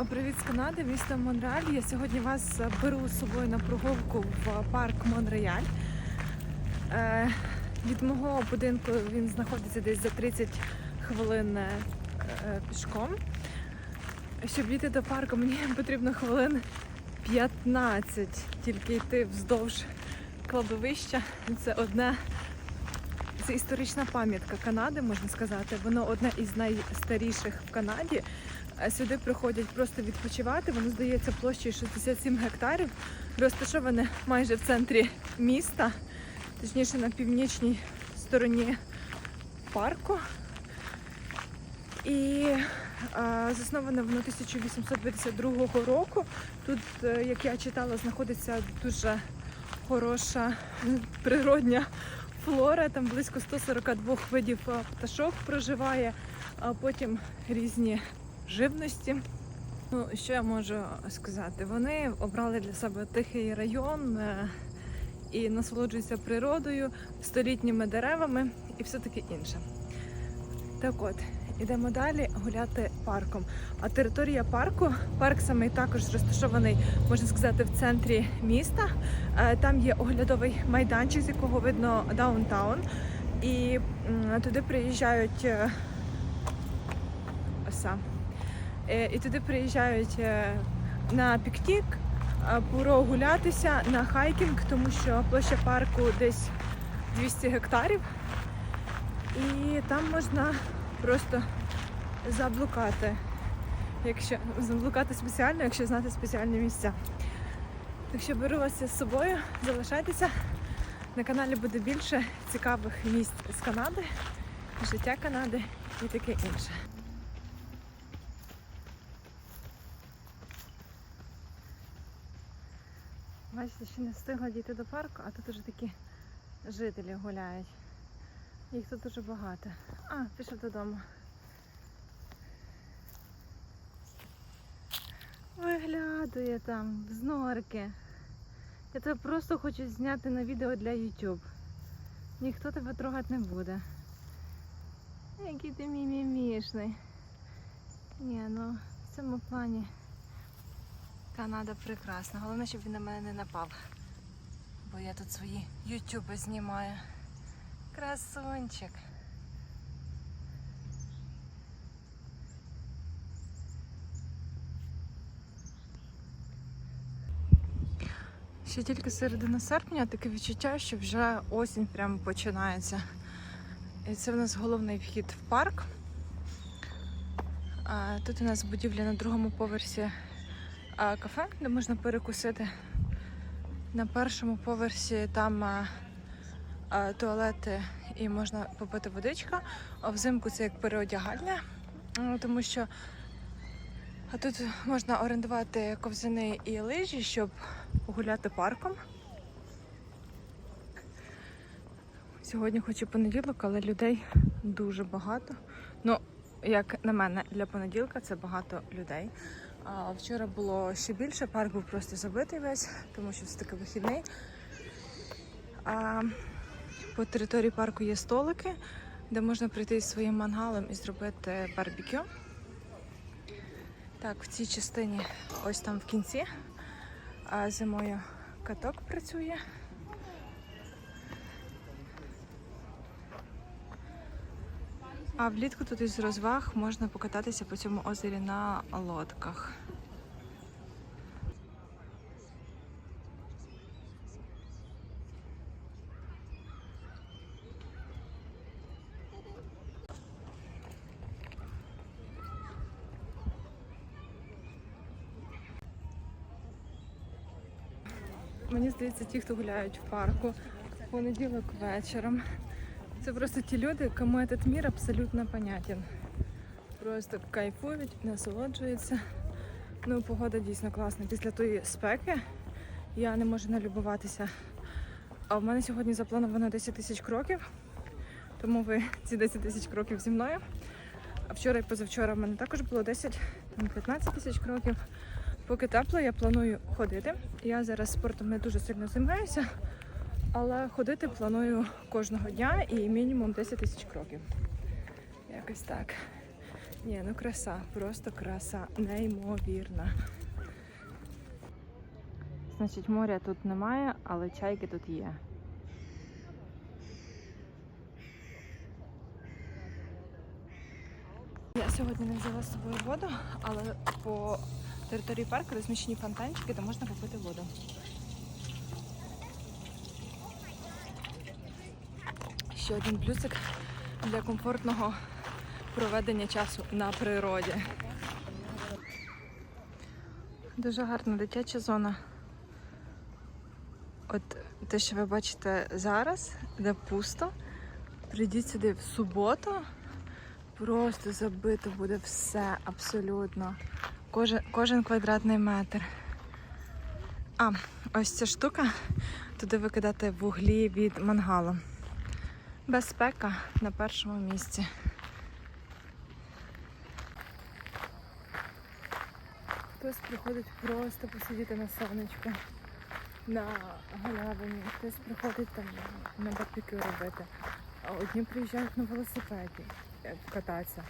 О, Привіт з Канади, місто Монреаль. Я сьогодні вас е, беру з собою на прогулку в парк Монреаль. Е, від мого будинку він знаходиться десь за 30 хвилин е, е, пішком. Щоб дійти до парку, мені потрібно хвилин 15 тільки йти вздовж кладовища. Це одне це історична пам'ятка Канади, можна сказати. Воно одне із найстаріших в Канаді. Е, Сюди приходять просто відпочивати. Воно здається площею 67 гектарів, розташоване майже в центрі міста, точніше на північній стороні парку. І е, засноване воно 1852 року. Тут, е, як я читала, знаходиться дуже хороша природня флора. Там близько 142 видів пташок проживає, а потім різні живності. Ну, що я можу сказати? Вони обрали для себе тихий район е, і насолоджуються природою, столітніми деревами і все таке інше. Так от, ідемо далі гуляти парком. А територія парку, парк самий також розташований, можна сказати, в центрі міста. Е, Там є оглядовий майданчик, з якого видно даунтаун. І туди приїжджають е, оса. Е, І туди приїжджають на пікнік, прогулятися на хайкінг, тому що площа парку десь 200 гектарів. І там можна просто заблукати, якщо заблукати спеціально, якщо знати спеціальні місця. Так що беру вас з собою, залишайтеся. На каналі буде більше цікавих місць з Канади, життя Канади і таке інше. Бачите, ще не встигла дійти до парку, а тут уже такі жителі гуляють. Їх тут дуже багато. А, пішов додому. Виглядує там з норки. Я тебе просто хочу зняти на відео для YouTube. Ніхто тебе трогати не буде. Який ти мімімішний. Ні, ну в цьому плані Канада прекрасна. Головне, щоб він на мене не напав. Бо я тут свої ютуби знімаю. Красунчик. Ще тільки середина серпня таке відчуття, що вже осінь прямо починається. І це в нас головний вхід в парк. Тут у нас будівля на другому поверсі кафе, де можна перекусити. На першому поверсі там туалети і можна попити водичка. А взимку це як переодягальня, Ну, тому що тут можна орендувати ковзани і лижі, щоб погуляти парком. Сьогодні хоч і понеділок, але людей дуже багато. Ну, як на мене, для понеділка це багато людей. А вчора було ще більше, парк був просто забитий весь, тому що це таки вихідний. А по території парку є столики, де можна прийти зі своїм мангалом і зробити барбекю. Так, в цій частині, ось там в кінці, а зимою каток працює. А влітку тут із розваг можна покататися по цьому озері на лодках. Мені здається, ті, хто гуляють в парку в понеділок вечором. Це просто ті люди, кому этот мір абсолютно понятен. Просто кайфують, насолоджуються. Ну, погода дійсно класна. Після тої спеки я не можу налюбуватися. А в мене сьогодні заплановано 10 тисяч кроків, тому ви ці 10 тисяч кроків зі мною. А вчора і позавчора в мене також було 10-15 тисяч кроків. Поки тепло, я планую ходити. Я зараз спортом не дуже сильно займаюся, але ходити планую кожного дня і мінімум 10 тисяч кроків. Якось так. Ні, ну краса, просто краса, неймовірна. Значить, моря тут немає, але чайки тут є. Я сьогодні не взяла з собою воду, але по території парку розміщені фонтанчики, де можна попити воду. Ще один плюсик для комфортного проведення часу на природі. Дуже гарна дитяча зона. От те, що ви бачите зараз, де пусто, прийдіть сюди в суботу. Просто забито буде все абсолютно. Кожен, кожен квадратний метр. А, ось ця штука. Туди викидати вуглі від мангалу. Безпека на першому місці. Хтось приходить просто посидіти на сонечку, на галявині, хтось приходить там на барбекю робити. А одні приїжджають на велосипеді е, кататися.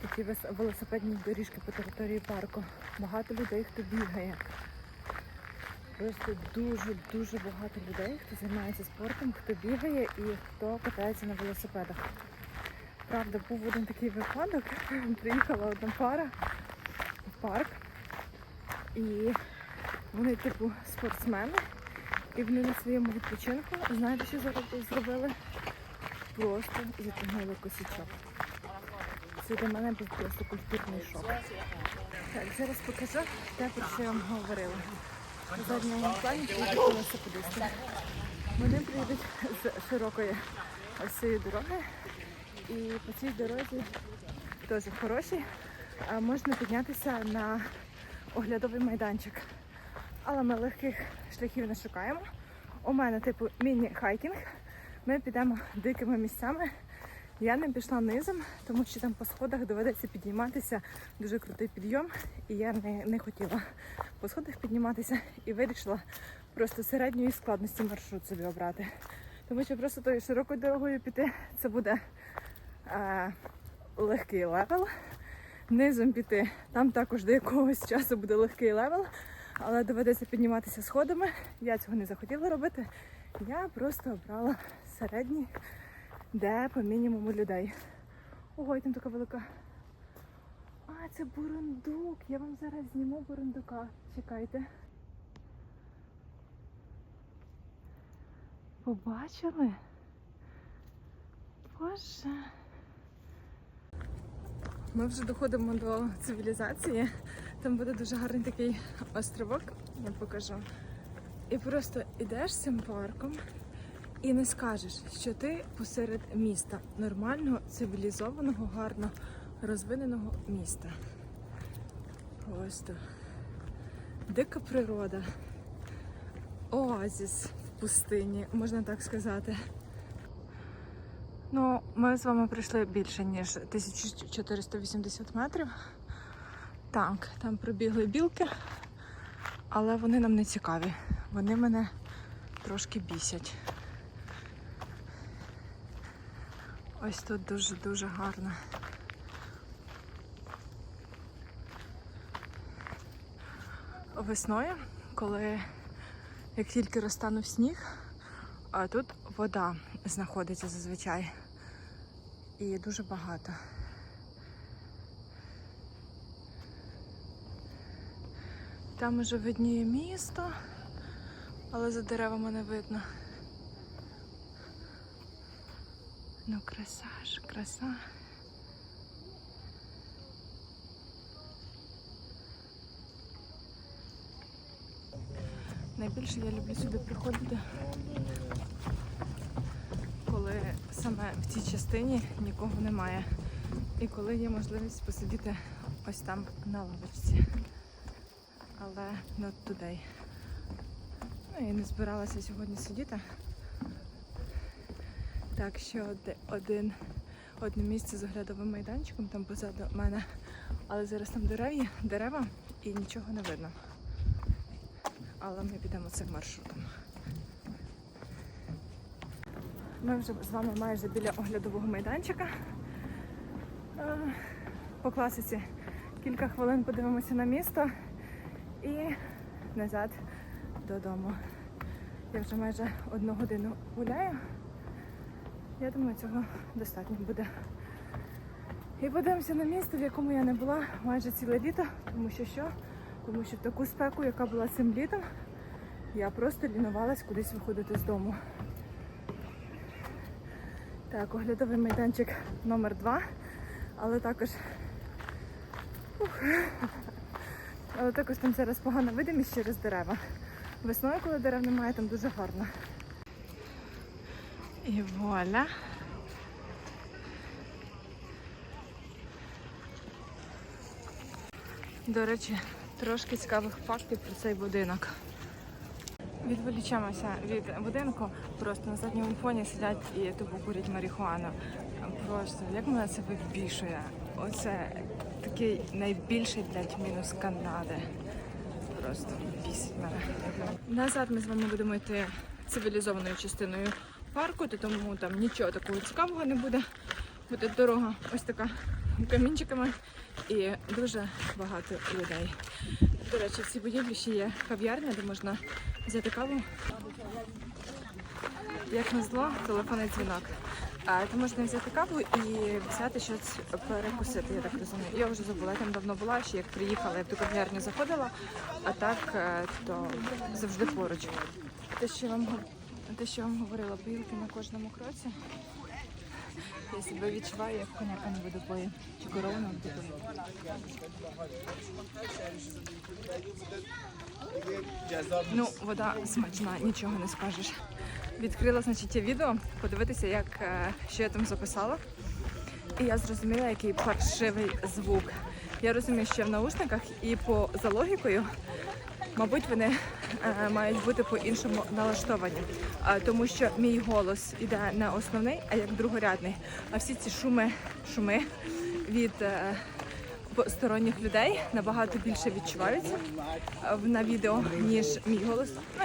Такі велосипедні доріжки по території парку. Багато людей, хто бігає. Просто дуже-дуже багато людей, хто займається спортом, хто бігає і хто катається на велосипедах. Правда, був один такий випадок. Приїхала одна пара в парк, і вони, типу, спортсмени, і вони на своєму відпочинку, знаєте, що зробили? Просто затягнули косячок. Це для мене був просто культурний шок. Так, зараз покажу те, про що я вам говорила. На задньому плані приїдуть велосипедисти. Вони приїдуть з широкої цієї дороги. І по цій дорозі теж хороші. Можна піднятися на оглядовий майданчик. Але ми легких шляхів не шукаємо. У мене типу міні-хайкінг. Ми підемо дикими місцями. Я не пішла низом, тому що там по сходах доведеться підніматися дуже крутий підйом, і я не, не хотіла по сходах підніматися і вирішила просто середньої складності маршрут собі обрати. Тому що просто тою широкою дорогою піти це буде е, легкий левел. Низом піти там також до якогось часу буде легкий левел, але доведеться підніматися сходами. Я цього не захотіла робити. Я просто обрала середній де по мінімуму людей. Ого, і там така велика. А, це бурундук. Я вам зараз зніму бурундука. Чекайте. Побачили? Боже. Ми вже доходимо до цивілізації. Там буде дуже гарний такий островок, я покажу. І просто йдеш цим парком і не скажеш, що ти посеред міста нормального, цивілізованого, гарно розвиненого міста. Просто дика природа, оазіс в пустині, можна так сказати. Ну, ми з вами пройшли більше, ніж 1480 метрів. Так, там пробігли білки, але вони нам не цікаві. Вони мене трошки бісять. Ось тут дуже-дуже гарно. Весною, коли як тільки розтанув сніг, а тут вода знаходиться зазвичай. І дуже багато. Там уже видніє місто, але за деревами не видно. Ну, краса ж, краса. Найбільше я люблю сюди приходити, коли саме в цій частині нікого немає. І коли є можливість посидіти ось там на лавочці. Але not today. Ну, я не збиралася сьогодні сидіти. Так що один, одне місце з оглядовим майданчиком там позаду мене, але зараз там дерев'я, дерева і нічого не видно. Але ми підемо цим маршрутом. Ми вже з вами майже біля оглядового майданчика. Е, по класиці кілька хвилин подивимося на місто і назад додому. Я вже майже одну годину гуляю. Я думаю, цього достатньо буде. І подивимося на місто, в якому я не була майже ціле літо, тому що що? Тому що в таку спеку, яка була цим літом, я просто лінувалась кудись виходити з дому. Так, оглядовий майданчик номер 2 але також. Ух. Але також там зараз погана видимість через дерева. Весною, коли дерев немає, там дуже гарно. І вуаля. До речі, трошки цікавих фактів про цей будинок. Відволічемося від будинку, просто на задньому фоні сидять і тупо курять марихуану. Просто як мене це вибішує. Оце такий найбільший блядь, мінус Канади. Просто бісить мене. Назад ми з вами будемо йти цивілізованою частиною парку, то тому там нічого такого цікавого не буде. Буде дорога ось така камінчиками і дуже багато людей. До речі, в цій будівлі ще є кав'ярня, де можна взяти каву. Як назло, телефонний дзвінок. А, то можна взяти каву і взяти щось перекусити, я так розумію. Я вже забула, я там давно була, ще як приїхала, я в ту кав'ярню заходила, а так е, то завжди поруч. Те, що я вам, те, що я вам говорила, білки на кожному кроці. Я себе відчуваю як коняка на водопої. Чи корову Ну, вода смачна, нічого не скажеш. Відкрила, значить, відео, подивитися, як, е, що я там записала. І я зрозуміла, який паршивий звук. Я розумію, що я в наушниках, і по за логікою, мабуть, вони е, мають бути по-іншому налаштовані. Тому що мій голос іде не основний, а як другорядний. А всі ці шуми, шуми від е, сторонніх людей набагато більше відчуваються е, на відео, ніж мій голос. Ну,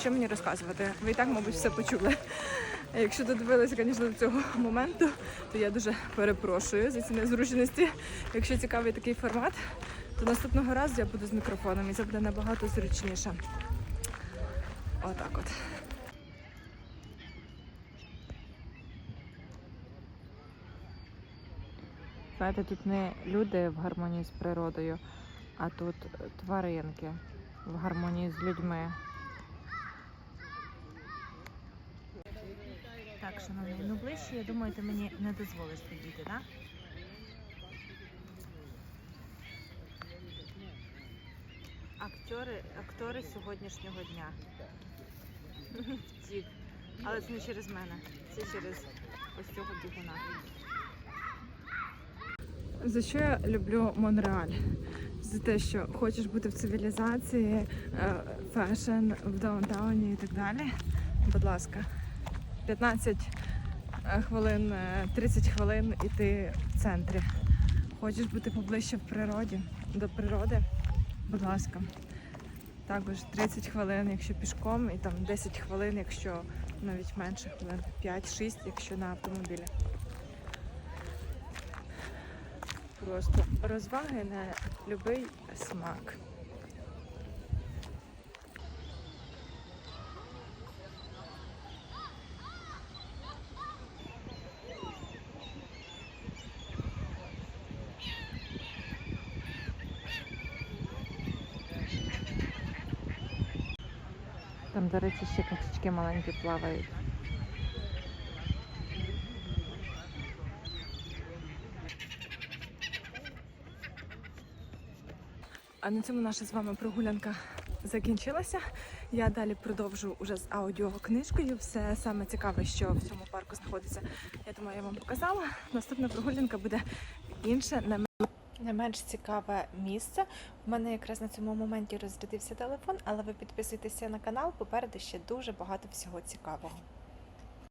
що мені розказувати? Ви і так, мабуть, все почули. Якщо додивилися, звісно, до цього моменту, то я дуже перепрошую за ці незручності. Якщо цікавий такий формат, то наступного разу я буду з мікрофоном і це буде набагато зручніше. Отак от. Знаєте, тут не люди в гармонії з природою, а тут тваринки в гармонії з людьми. Так, шановний, ну ближче, я думаю, ти мені не дозволиш підійти, так? Актори, актори сьогоднішнього дня. Втік. Але це не через мене, це через ось цього бігуна. За що я люблю Монреаль? За те, що хочеш бути в цивілізації, е, фешн в даунтауні і так далі. Будь ласка, 15 е, хвилин, е, 30 хвилин і ти в центрі. Хочеш бути поближче в природі, до природи, будь ласка. Також 30 хвилин, якщо пішком, і там 10 хвилин, якщо навіть менше хвилин, 5-6, якщо на автомобілі. Просто розваги на будь-який смак. До речі, ще качечки маленькі плавають. А на цьому наша з вами прогулянка закінчилася. Я далі продовжу уже з аудіокнижкою. Все саме цікаве, що в цьому парку знаходиться. Я думаю, я вам показала. Наступна прогулянка буде інше, не менш цікаве місце. У мене якраз на цьому моменті розрядився телефон, але ви підписуйтеся на канал. Попереду ще дуже багато всього цікавого.